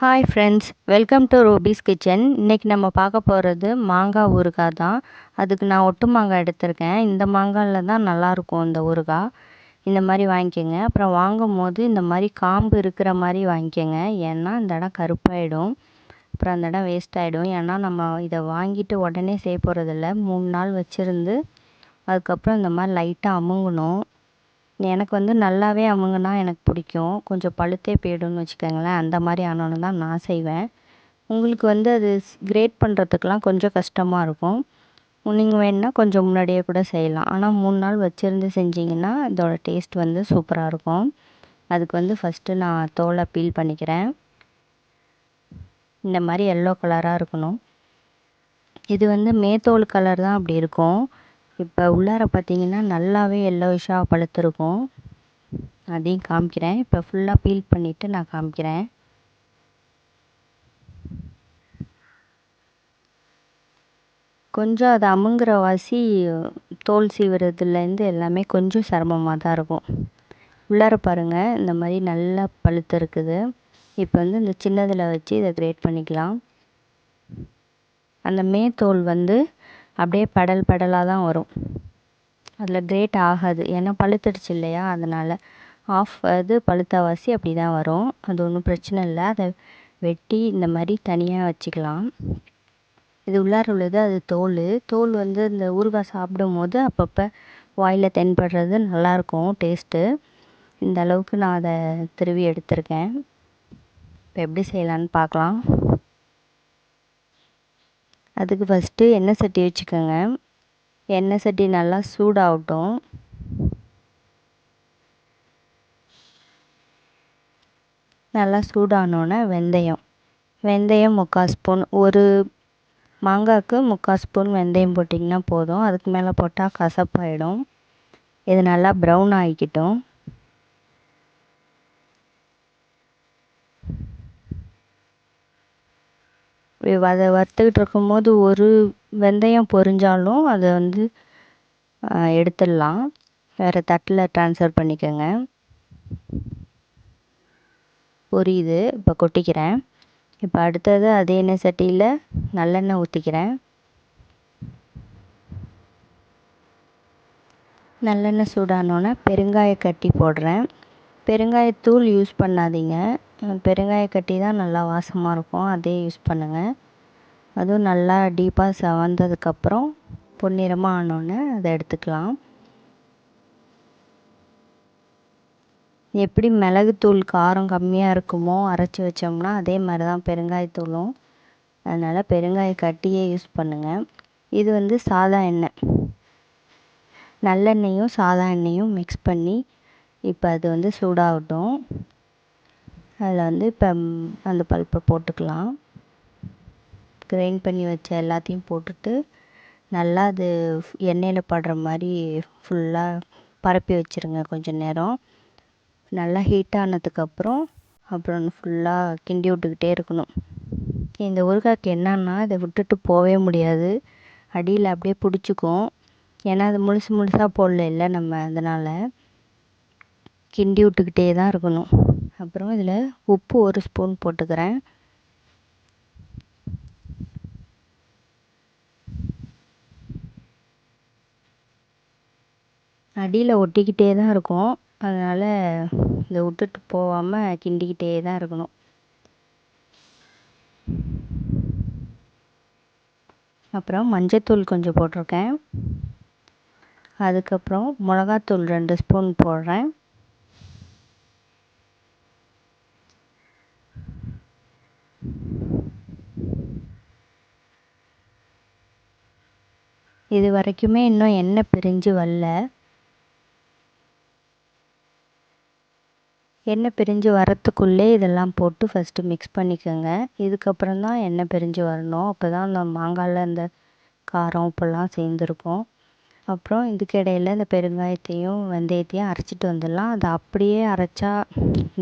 Hi friends welcome to Ruby's kitchen இன்றைக்கி நம்ம பார்க்க போகிறது மாங்காய் ஊறுகாய் தான். அதுக்கு நான் ஒட்டு மாங்காய் எடுத்திருக்கேன். இந்த மாங்காயில் தான் நல்லாயிருக்கும் இந்த ஊறுகாய். இந்த மாதிரி வாங்கிக்கோங்க. அப்புறம் வாங்கும் போது இந்த மாதிரி காம்பு இருக்கிற மாதிரி வாங்கிக்கோங்க. ஏன்னா இந்த இடம் கருப்பாயிடும். அப்புறம் அந்த இடம் வேஸ்ட் ஆகிடும் ஏன்னா நம்ம இதை வாங்கிட்டு உடனே செய்ய போகிறதில்ல மூணு நாள் வச்சுருந்து அதுக்கப்புறம் இந்த மாதிரி லைட்டாக அமுங்கணும். எனக்கு வந்து நல்லாவே அமுங்கினா எனக்கு பிடிக்கும். கொஞ்சம் பழுத்தே போய்டுன்னு வச்சுக்கோங்களேன். அந்த மாதிரி ஆனோன்னு தான் நான் செய்வேன். உங்களுக்கு வந்து அது கிரேட் பண்ணுறதுக்குலாம் கொஞ்சம் கஷ்டமாக இருக்கும். நீங்கள் வேணுன்னா கொஞ்சம் முன்னாடியே கூட செய்யலாம். ஆனால் மூணு நாள் வச்சுருந்து செஞ்சிங்கன்னா இதோட டேஸ்ட் வந்து சூப்பராக இருக்கும். அதுக்கு வந்து ஃபஸ்ட்டு நான் தோலை பீல் பண்ணிக்கிறேன். இந்த மாதிரி எல்லோ கலராக இருக்கணும். இது வந்து மேத்தோல் கலர் தான் அப்படி இருக்கும். இப்போ உள்ளார பார்த்தீங்கன்னா நல்லாவே எல்லோயிஷ்ஷாக பழுத்திருக்கும். அதையும் காமிக்கிறேன். இப்போ ஃபுல்லாக பீல் பண்ணிவிட்டு நான் காமிக்கிறேன். கொஞ்சம் அது அமுங்குற வாசி தோல் சீவுறதுலேருந்து எல்லாமே கொஞ்சம் சிரமமாக தான் இருக்கும். உள்ளார பாருங்கள் இந்த மாதிரி நல்லா பழுத்து இருக்குது இப்போ வந்து இந்த சின்னதில் வச்சு இதை கிரேட் பண்ணிக்கலாம். அந்த மேத்தோல் வந்து அப்படியே படல் படலாக தான் வரும். அதில் கிரேட் ஆகாது. ஏன்னா பழுத்துடுச்சு இல்லையா? அதனால் ஆஃப் அது பழுத்தவாசி அப்படி தான் வரும். அது ஒன்றும் பிரச்சனை இல்லை. அதை வெட்டி இந்த மாதிரி தனியாக வச்சுக்கலாம். இது உள்ளார உள்ளது அது தோல். தோல் வந்து இந்த ஊறுகாய் சாப்பிடும் போது அப்பப்போ வாயில் தென்படுறது நல்லாயிருக்கும் டேஸ்ட்டு இந்த அளவுக்கு நான் அதை திருவி எடுத்திருக்கேன். இப்போ எப்படி செய்யலான்னு பார்க்கலாம். அதுக்கு ஃபஸ்ட்டு எண்ணெய் சட்டி வச்சுக்கோங்க. எண்ணெய் சட்டி நல்லா சூடாகட்டும். நல்லா சூடானோடனே வெந்தயம். வெந்தயம் முக்கால் ஸ்பூன். ஒரு மாங்காய்க்கு முக்கால் ஸ்பூன் வெந்தயம் போட்டிங்கன்னா போதும். அதுக்கு மேலே போட்டால் கசப்பாயிடும். இது நல்லா ப்ரௌன் ஆகிக்கிட்டும். அதை வறுத்துக்கிட்டு இருக்கும்போது ஒரு வெந்தயம் பொரிஞ்சாலும் அதை வந்து எடுத்துடலாம். வேறு தட்டில் ட்ரான்ஸ்ஃபர் பண்ணிக்கோங்க. பொரியுது. இப்போ கொட்டிக்கிறேன். இப்போ அடுத்தது அதே எண்ணெய் சட்டியில் நல்லெண்ணெய் ஊற்றிக்கிறேன் நல்லெண்ணெய் சூடானோன்னே பெருங்காய கட்டி போடுறேன். பெருங்காயத்தூள் யூஸ் பண்ணாதீங்க. பெருங்காய கட்டி தான் நல்லா வாசமாக இருக்கும். அதே யூஸ் பண்ணுங்கள் அதுவும் நல்லா டீப்பாக செவந்ததுக்கப்புறம் பொன்னிறமாக ஆனோடனே அதை எடுத்துக்கலாம். எப்படி மிளகுத்தூள் காரம் கம்மியாக இருக்குமோ அரைச்சி வச்சோம்னா அதே மாதிரி தான் பெருங்காயத்தூளும். அதனால் பெருங்காய கட்டியே யூஸ் பண்ணுங்கள் இது வந்து சாதா எண்ணெய். நல்லெண்ணெயும் சாதா எண்ணெயும் மிக்ஸ் பண்ணி இப்போ அது வந்து சூடாகட்டும். அதில் வந்து இப்போ அந்த பல்ப்பை போட்டுக்கலாம். கிரைண்ட் பண்ணி வச்ச எல்லாத்தையும் போட்டுட்டு நல்லா அது எண்ணெயில் படுற மாதிரி ஃபுல்லாக பரப்பி வச்சுருங்க கொஞ்சம் நேரம். நல்லா ஹீட் ஆனதுக்கப்புறம் அப்புறம் ஃபுல்லாக கிண்டி விட்டுக்கிட்டே இருக்கணும். இந்த ஊறுகாய்க்கு என்னன்னா இதை விட்டுட்டு போகவே முடியாது. அடியில் அப்படியே பிடிச்சிக்கும். ஏன்னா அது முழுசு முழுசாக போடல இல்லை நம்ம அதனால் கிண்டி விட்டுக்கிட்டே தான் இருக்கணும். அப்புறம் இதில் உப்பு ஒரு ஸ்பூன் போட்டுக்கிறேன். அடியில் ஒட்டிக்கிட்டே தான் இருக்கும். அதனால் இதை விட்டுட்டு போகாமல் கிண்டிக்கிட்டே தான் இருக்கணும். அப்புறம் மஞ்சத்தூள் கொஞ்சம் போட்டிருக்கேன். அதுக்கப்புறம் மிளகாத்தூள் ரெண்டு ஸ்பூன் போடுறேன். இது வரைக்குமே இன்னும் எண்ணெய் பிரிஞ்சு வரல. எண்ணெய் பிரிஞ்சு வரத்துக்குள்ளே இதெல்லாம் போட்டு ஃபஸ்ட்டு மிக்ஸ் பண்ணிக்கோங்க. இதுக்கப்புறம் தான் எண்ணெய் பிரிஞ்சு வரணும். அப்போ தான் அந்த மாங்காயில் அந்த காரம் உப்பெல்லாம் சேர்ந்துருக்கும். அப்புறம் இதுக்கிடையில் இந்த பெருங்காயத்தையும் வெந்தயத்தையும் அரைச்சிட்டு வந்துடலாம். அதை அப்படியே அரைச்சா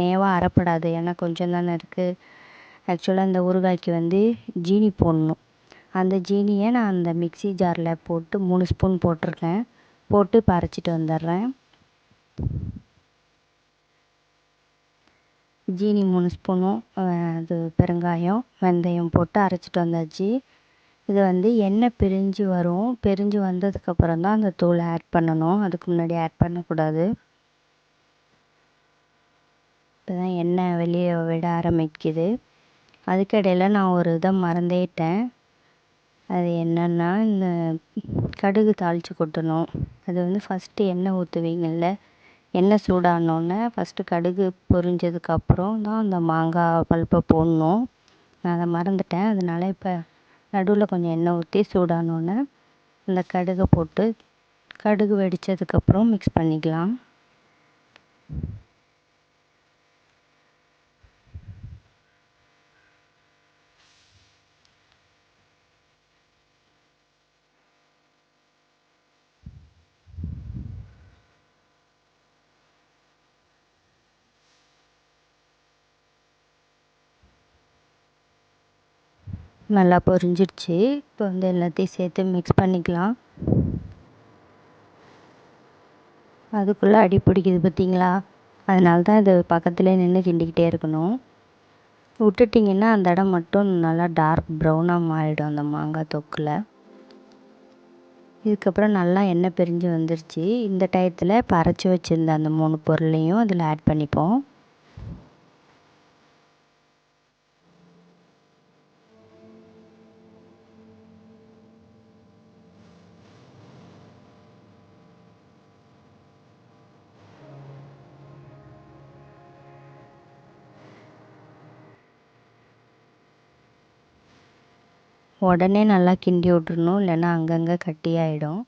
நேவாக அரைப்படாது. ஏன்னா கொஞ்சம் தானே இருக்குது ஆக்சுவலாக இந்த ஊறுகாய்க்கு வந்து ஜீனி போடணும். அந்த ஜீனியை நான் அந்த மிக்ஸி ஜாரில் போட்டு மூணு ஸ்பூன் போட்டிருக்கேன். போட்டு இப்போ அரைச்சிட்டு வந்துடுறேன் ஜீனி மூணு ஸ்பூனும் அது பெருங்காயம் வெந்தயம் போட்டு அரைச்சிட்டு வந்தாச்சு. இது வந்து எண்ணெய் பிரிஞ்சு வரும். பிரிஞ்சு வந்ததுக்கப்புறம் தான் அந்த தூளை ஆட் பண்ணணும். அதுக்கு முன்னாடி ஆட் பண்ணக்கூடாது. இப்போ தான் எண்ணெய் வெளியே விட ஆரம்பிக்குது. அதுக்கிடையில் நான் ஒரு இதை மறந்தேட்டேன் அது என்னென்னா இந்த கடுகு தாளித்து கொட்டணும். அது வந்து ஃபஸ்ட்டு எண்ணெய் ஊற்றுவீங்கள்ல எண்ணெய் சூடானோடனே ஃபஸ்ட்டு கடுகு பொரிஞ்சதுக்கப்புறம் தான் அந்த மாங்காய் பல்ப்பை போடணும். நான் அதை மறந்துவிட்டேன் அதனால இப்போ நடுவில் கொஞ்சம் எண்ணெய் ஊற்றி சூடானோடனே அந்த கடுகை போட்டு கடுகு வெடித்ததுக்கப்புறம் மிக்ஸ் பண்ணிக்கலாம். நல்லா பொரிஞ்சிடுச்சு. இப்போ வந்து எல்லாத்தையும் சேர்த்து மிக்ஸ் பண்ணிக்கலாம். அதுக்குள்ளே அடி பிடிக்குது பார்த்தீங்களா? அதனால தான் இது பக்கத்துலேயே நின்று கிண்டிக்கிட்டே இருக்கணும். விட்டுட்டிங்கன்னா அந்த இடம் மட்டும் நல்லா டார்க் ப்ரௌனாக மாறிடும் அந்த மாங்காய் தொக்கில். இதுக்கப்புறம் நல்லா எண்ணெய் பிரிஞ்சு வந்துருச்சு. இந்த டயத்தில் இப்போ அரைச்சி வச்சுருந்த அந்த மூணு பொருளையும் அதில் ஆட் பண்ணிப்போம். உடனே நல்லா கிண்டி விட்றணும் இல்லைன்னா அங்கங்கே கட்டியாகிடும்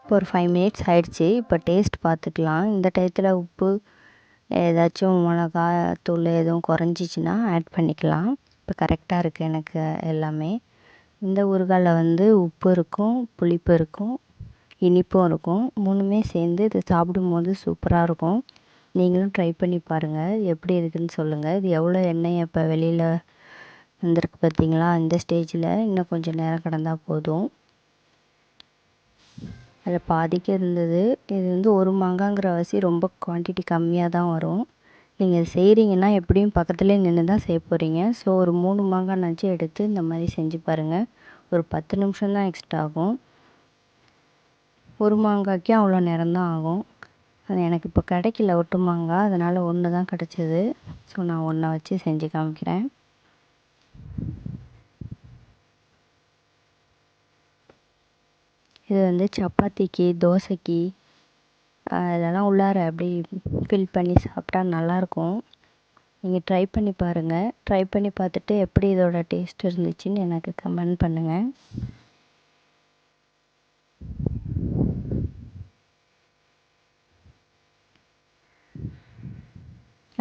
இப்போ ஒரு ஃபைவ் மினிட்ஸ் ஆயிடுச்சு. இப்போ டேஸ்ட் பார்த்துக்கலாம். இந்த டயத்தில் உப்பு ஏதாச்சும் மிளகா தூள் எதுவும் குறைஞ்சிச்சின்னா ஆட் பண்ணிக்கலாம். இப்போ கரெக்டாக இருக்குது எனக்கு எல்லாமே. இந்த ஊறுகாயில் வந்து உப்பு இருக்கும் புளிப்பு இருக்கும். இனிப்பும் இருக்கும். மூணுமே சேர்ந்து இது சாப்பிடும்போது சூப்பராக இருக்கும். நீங்களும் ட்ரை பண்ணி பாருங்கள் எப்படி இருக்குதுன்னு சொல்லுங்கள் இது எவ்வளோ எண்ணெய் இப்போ வெளியில் வந்திருக்கு பார்த்தீங்களா? இந்த ஸ்டேஜில் இன்னும் கொஞ்சம் நேரம் கடந்தால் போதும். அதில் பாதிக்கு இருந்தது. இது வந்து ஒரு மாங்காங்கிற அவசி ரொம்ப குவான்டிட்டி கம்மியாக தான் வரும். நீங்கள் செய்கிறீங்கன்னா எப்படியும் பக்கத்துலேயே நின்று தான் செய்ய போகிறீங்க ஸோ ஒரு மூணு மாங்காய்னாச்சும் எடுத்து இந்த மாதிரி செஞ்சு பாருங்கள் ஒரு பத்து நிமிஷம் தான் எக்ஸ்ட்ரா ஆகும். ஒரு மாங்காய்க்கு அவ்வளோ நேரம் தான் ஆகும். அது எனக்கு இப்போ கிடைக்கல ஒட்டு மாங்காய். அதனால் ஒன்று தான் கிடச்சிது. ஸோ நான் ஒன்றை வச்சு செஞ்சு காமிக்கிறேன். இது வந்து சப்பாத்திக்கு தோசைக்கு அதெல்லாம் உள்ளார அப்படி ஃபில் பண்ணி சாப்பிட்டா நல்லாயிருக்கும். நீங்கள் ட்ரை பண்ணி பாருங்கள் ட்ரை பண்ணி பார்த்துட்டு எப்படி இதோட டேஸ்ட் இருந்துச்சுன்னு எனக்கு கமெண்ட் பண்ணுங்கள்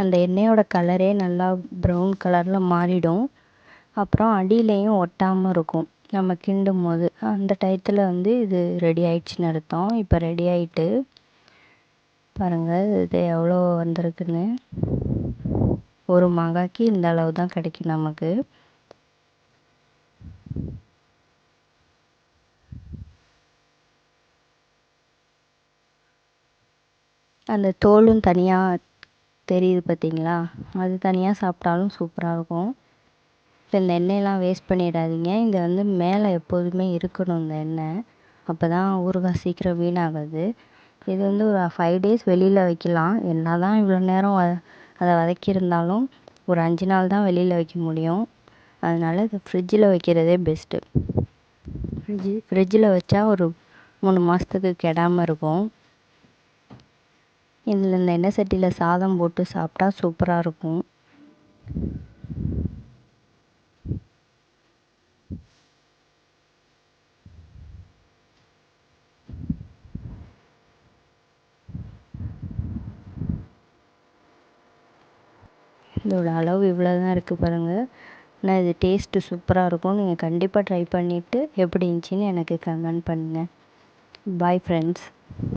அந்த எண்ணெயோட கலரே நல்லா ப்ரௌன் கலரில் மாறிடும். அப்புறம் அடியிலையும் ஒட்டாமல் இருக்கும். நம்ம கிண்டும் போது. அந்த டயத்தில் வந்து இது ரெடி ஆயிடுச்சுன்னு அர்த்தம். இப்போ ரெடி ஆயிட்டு பாருங்கள் இது எவ்வளோ வந்திருக்குன்னு. ஒரு மாங்காய்க்கு இந்த அளவு தான் கிடைக்கும் நமக்கு. அந்த தோலும் தனியாக தெரியுது பார்த்தீங்களா அது தனியாக சாப்பிட்டாலும் சூப்பராக இருக்கும். இப்போ இந்த எண்ணெயெல்லாம் வேஸ்ட் பண்ணிடாதீங்க. இது வந்து மேலே எப்போதுமே இருக்கணும் இந்த எண்ணெய். அப்போ தான் ஊறுகாய் சீக்கிரம் வீணாகாது. இது வந்து ஒரு ஃபைவ் டேஸ் வெளியில் வைக்கலாம். என்ன தான் இவ்வளோ நேரம் வ அதை வதக்கியிருந்தாலும் ஒரு அஞ்சு நாள் தான் வெளியில் வைக்க முடியும். அதனால் இது ஃப்ரிட்ஜில் வைக்கிறதே பெஸ்ட்டு ஃப்ரிட்ஜு ஃப்ரிட்ஜில் வைச்சா ஒரு மூணு மாதத்துக்கு கெடாமல் இருக்கும். இதில் இந்த எண்ணெய் சட்டியில் சாதம் போட்டு சாப்பிட்டா சூப்பராக இருக்கும். இதோட அளவு இவ்வளோ தான் இருக்குது பாருங்கள் ஆனால் இது டேஸ்ட்டு சூப்பராக இருக்கும். நீங்கள் கண்டிப்பாக ட்ரை பண்ணிவிட்டு எப்படி இருந்துச்சின்னு எனக்கு கமெண்ட் பண்ணுங்கள் பாய் ஃப்ரெண்ட்ஸ்